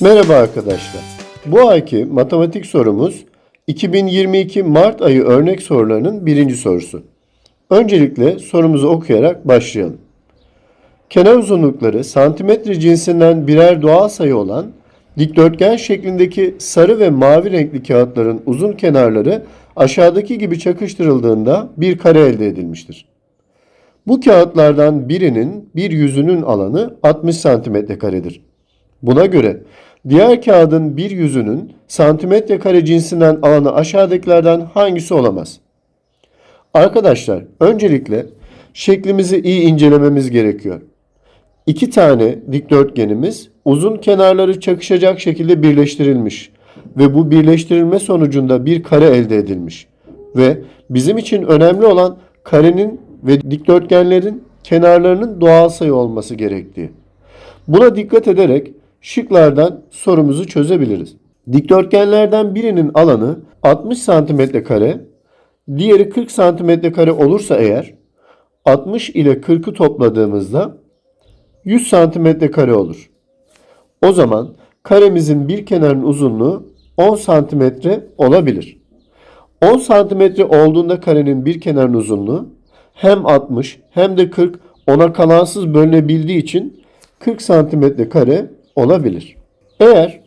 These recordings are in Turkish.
Merhaba arkadaşlar. Bu ayki matematik sorumuz 2022 Mart ayı örnek sorularının birinci sorusu. Öncelikle sorumuzu okuyarak başlayalım. Kenar uzunlukları santimetre cinsinden birer doğal sayı olan dikdörtgen şeklindeki sarı ve mavi renkli kağıtların uzun kenarları aşağıdaki gibi çakıştırıldığında bir kare elde edilmiştir. Bu kağıtlardan birinin bir yüzünün alanı 60 santimetre karedir. Buna göre diğer kağıdın bir yüzünün santimetre kare cinsinden alanı aşağıdakilerden hangisi olamaz? Arkadaşlar öncelikle şeklimizi iyi incelememiz gerekiyor. İki tane dikdörtgenimiz uzun kenarları çakışacak şekilde birleştirilmiş ve bu birleştirilme sonucunda bir kare elde edilmiş. Ve bizim için önemli olan karenin ve dikdörtgenlerin kenarlarının doğal sayı olması gerektiği. Buna dikkat ederek şıklardan sorumuzu çözebiliriz. Dikdörtgenlerden birinin alanı 60 santimetre kare, diğeri 40 santimetre kare olursa eğer 60 ile 40'ı topladığımızda 100 santimetre kare olur. O zaman karemizin bir kenarın uzunluğu 10 santimetre olabilir. 10 santimetre olduğunda karenin bir kenarın uzunluğu hem 60 hem de 40 ona kalansız bölünebildiği için 40 santimetre kare olabilir. Eğer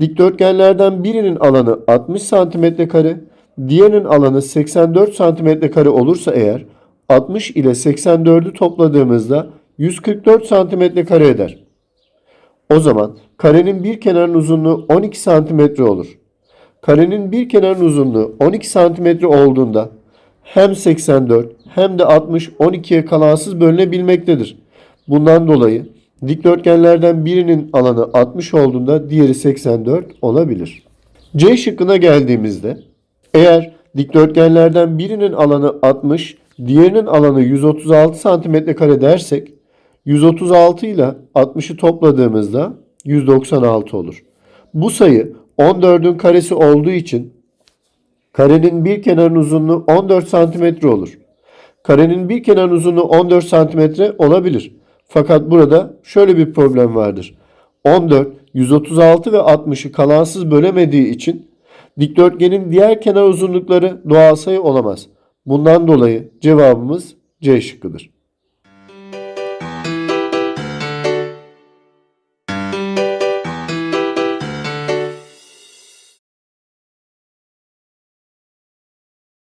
dikdörtgenlerden birinin alanı 60 santimetre kare, diğerinin alanı 84 santimetre kare olursa eğer 60 ile 84'ü topladığımızda 144 santimetre kare eder. O zaman karenin bir kenarın uzunluğu 12 santimetre olur. Karenin bir kenarın uzunluğu 12 santimetre olduğunda hem 84 hem de 60 12'ye kalansız bölünebilmektedir. Bundan dolayı dikdörtgenlerden birinin alanı 60 olduğunda diğeri 84 olabilir. C şıkkına geldiğimizde eğer dikdörtgenlerden birinin alanı 60, diğerinin alanı 136 santimetre kare dersek 136 ile 60'ı topladığımızda 196 olur. Bu sayı 14'ün karesi olduğu için karenin bir kenarın uzunluğu 14 santimetre olur. Karenin bir kenarın uzunluğu 14 santimetre olabilir. Fakat burada şöyle bir problem vardır. 14, 136 ve 60'ı kalansız bölemediği için dikdörtgenin diğer kenar uzunlukları doğal sayı olamaz. Bundan dolayı cevabımız C şıkkıdır.